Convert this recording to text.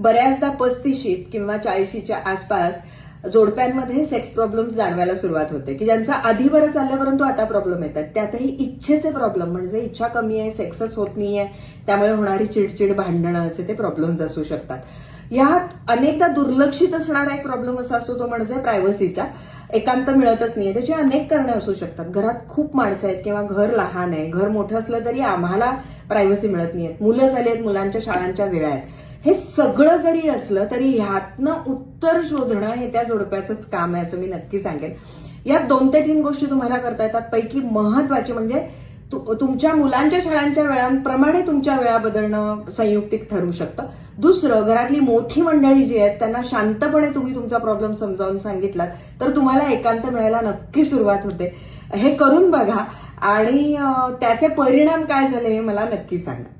बऱ्याचदा पस्तीशीत किंवा चाळीशीच्या आसपास जोडप्यांमध्ये सेक्स प्रॉब्लेम जाणवायला सुरुवात होते. की ज्यांचा आधी बरं चाललं परंतु आता प्रॉब्लेम येतात. त्यातही इच्छेचे प्रॉब्लेम म्हणजे इच्छा कमी आहे सेक्सच होत नाहीये त्यामुळे होणारी चिडचिड भांडणं असे ते प्रॉब्लेम्स असू शकतात. यात अनेकदा दुर्लक्षित असणारा एक प्रॉब्लेम असा असतो तो म्हणजे प्रायव्हसीचा एकांत मिळतच नाहीये. त्याची अनेक कारणं असू शकतात. घरात खूप माणसं आहेत किंवा घर लहान आहे. घर मोठं असलं तरी आम्हाला प्रायव्हसी मिळत नाहीये मुलं झाली आहेत मुलांच्या शाळांच्या वेळा आहेत. हे सगळं जरी असलं तरी ह्यातनं उत्तर शोधणं हे त्या जोडप्याचंच काम आहे असं मी नक्की सांगेन. यात दोन ते तीन गोष्टी तुम्हाला करता येतात. पैकी महत्वाची म्हणजे तुमच्या मुलांच्या शाळांच्या वेळांप्रमाणे तुमच्या वेळा बदलणं संयुक्तिक ठरू शकतं. दुसरं घरातली मोठी मंडळी जी आहेत त्यांना शांतपणे तुम्ही तुमचा प्रॉब्लेम समजावून सांगितलात तर तुम्हाला एकांत मिळायला नक्की सुरुवात होते. हे करून बघा आणि त्याचे परिणाम काय झाले हे मला नक्की सांगा.